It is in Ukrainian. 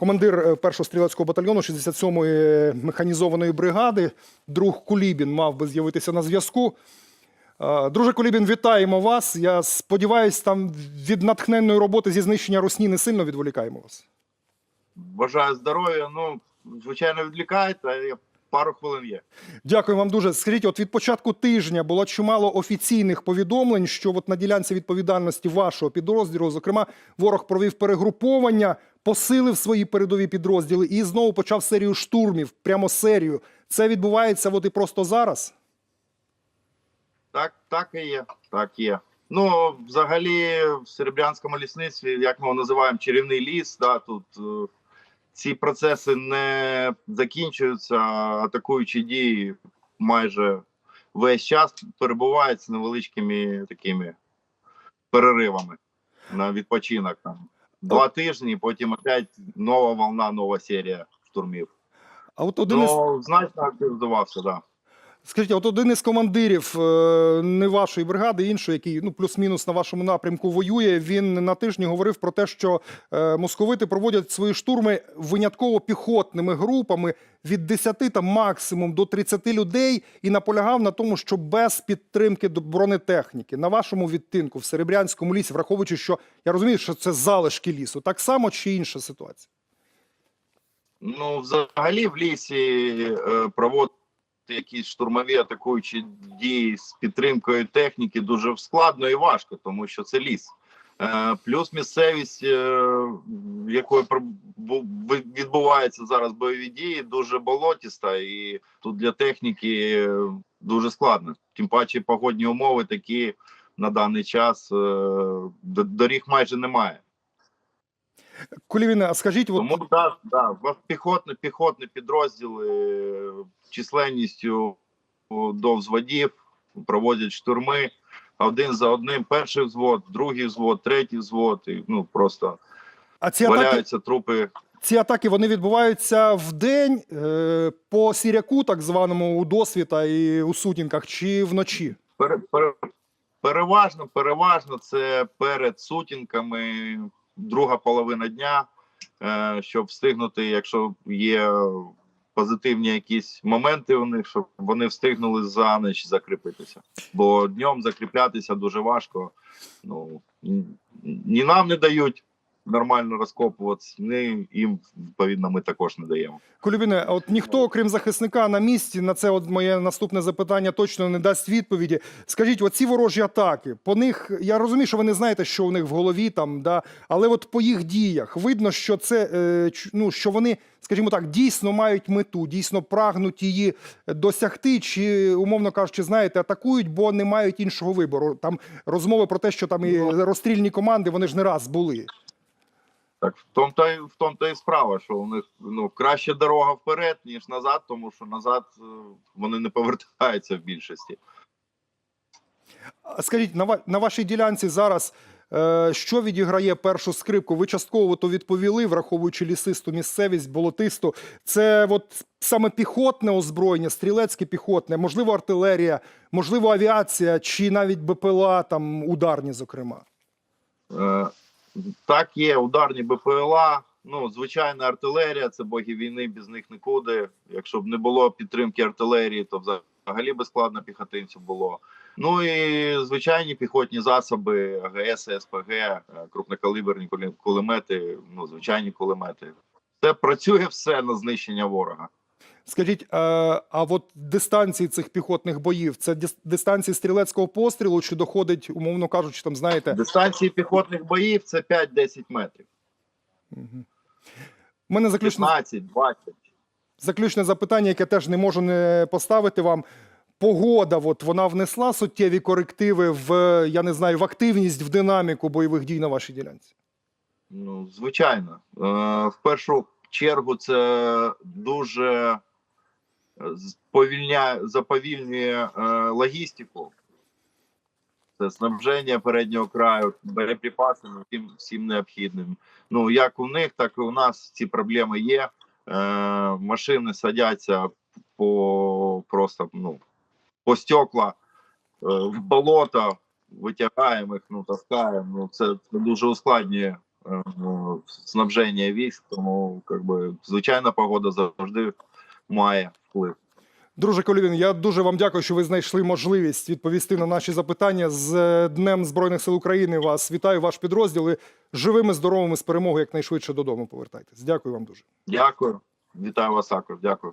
командир е, першого стрілецького батальйону 67-ї механізованої бригади, друг Кулібін, мав би з'явитися на зв'язку. Е, Друже Кулібін, вітаємо вас. Я сподіваюся, там від натхненної роботи зі знищення русні не сильно відволікаємо вас. Бажаю здоров'я. Ну, звичайно, відлікаєте, а я- пару хвилин є. Дякую вам дуже. Скажіть, от від початку тижня було чимало офіційних повідомлень, що от на ділянці відповідальності вашого підрозділу, зокрема, ворог провів перегруповання, посилив свої передові підрозділи і знову почав серію штурмів, прямо серію. Це відбувається от і просто зараз. Так, так і є. Так є. Ну, взагалі, в Серебрянському лісництві, як ми його називаємо, чарівний ліс, да, тут е, ці процеси не закінчуються, атакуючі дії майже весь час перебувають з невеличкими такими переривами на відпочинок. Там. Два тижні, потім опять нова волна, нова серія штурмів. А от один із Ну, значно активізувався, так. Да. Скажіть, от один із командирів е, не вашої бригади, іншої, який ну плюс-мінус на вашому напрямку воює. Він на тижні говорив про те, що е, московити проводять свої штурми винятково піхотними групами від 10 там максимум до 30 людей, і наполягав на тому, що без підтримки бронетехніки на вашому відтинку в Серебрянському лісі, враховуючи, що я розумію, що це залишки лісу, так само чи інша ситуація? Ну, взагалі в лісі е, проводити якісь штурмові атакуючі дії з підтримкою техніки дуже складно і важко, тому що це ліс. Е, плюс місцевість, е, бу- відбуваються зараз бойові дії, дуже болотіста, і тут для техніки е, дуже складно. Тим паче погодні умови такі на даний час доріг майже немає. Кулівіне, а скажіть, от, так, да, да, піхотні, піхотні підрозділи е, численністю до взводів проводять штурми один за одним. Перший взвод, другий взвод, третій взвод. І, ну просто а ці атаки, трупи. Ці атаки вони відбуваються в день е, по сіряку, так званому у досвіта і у сутінках, чи вночі. Пере, пере, переважно, переважно це перед сутінками, друга половина дня, е, щоб встигнути, якщо є позитивні якісь моменти у них, щоб вони встигнули за ніч закріпитися. Бо днем закріплятися дуже важко. Ну ні- ні нам не дають нормально розкопуватися, ні їм відповідно ми також не даємо. Колюбіне, от ніхто, окрім захисника, на місці на це от моє наступне запитання точно не дасть відповіді. Скажіть, оці ворожі атаки, по них я розумію, що ви не знаєте, що у них в голові там, да, але от по їх діях видно, що це е, ну, що вони, скажімо так, дійсно мають мету, дійсно прагнуть її досягти, чи умовно кажучи, знаєте, атакують, бо не мають іншого вибору. Там розмови про те, що там і розстрільні команди, вони ж не раз були. Так, в тому та й в тому та й справа, що у них ну краще дорога вперед, ніж назад, тому що назад е, вони не повертаються в більшості. Скажіть, на, на вашій ділянці зараз е, що відіграє першу скрипку? Ви частково то відповіли, враховуючи лісисту місцевість, болотисту. Це от саме піхотне озброєння, стрілецьке піхотне, можливо, артилерія, можливо, авіація чи навіть БПЛА, там ударні, зокрема. Е, так, є ударні БПЛА. Ну, звичайна артилерія, це боги війни, без них нікуди. Якщо б не було підтримки артилерії, то взагалі би складно піхотинцю було. Ну і звичайні піхотні засоби, АГС, СПГ, е, крупнокаліберні кулемети, ну звичайні кулемети. Це працює все на знищення ворога. Скажіть, е, а от дистанції цих піхотних боїв це дистанції стрілецького пострілу, чи доходить, умовно кажучи, там знаєте, Дистанції піхотних боїв це 5-10 метрів, Мгм. У мене заключне 15-20. Заключне запитання, яке теж не можу не поставити вам. Погода, от вона внесла суттєві корективи в я не знаю в активність в динаміку бойових дій на вашій ділянці. Ну, звичайно. Е, в першу чергу це дуже сповільняє, заповільнює е, логістику. Це снабження переднього краю, боєприпасами, всім, всім необхідним. Ну, як у них, так і у нас ці проблеми є. Е, машини садяться по просто ну, по стекла е, в болото, витягаємо їх, ну, таскаємо. Ну, це, дуже ускладнює е, снабження військ, тому как би, звичайна погода завжди має вплив. Друже Колівін, я дуже вам дякую, що ви знайшли можливість відповісти на наші запитання. З е, Днем Збройних сил України вас вітаю, ваш підрозділ. І живими, здоровими з перемогою якнайшвидше додому повертайтесь. Дякую вам дуже. Дякую. Вітаю вас також. Дякую.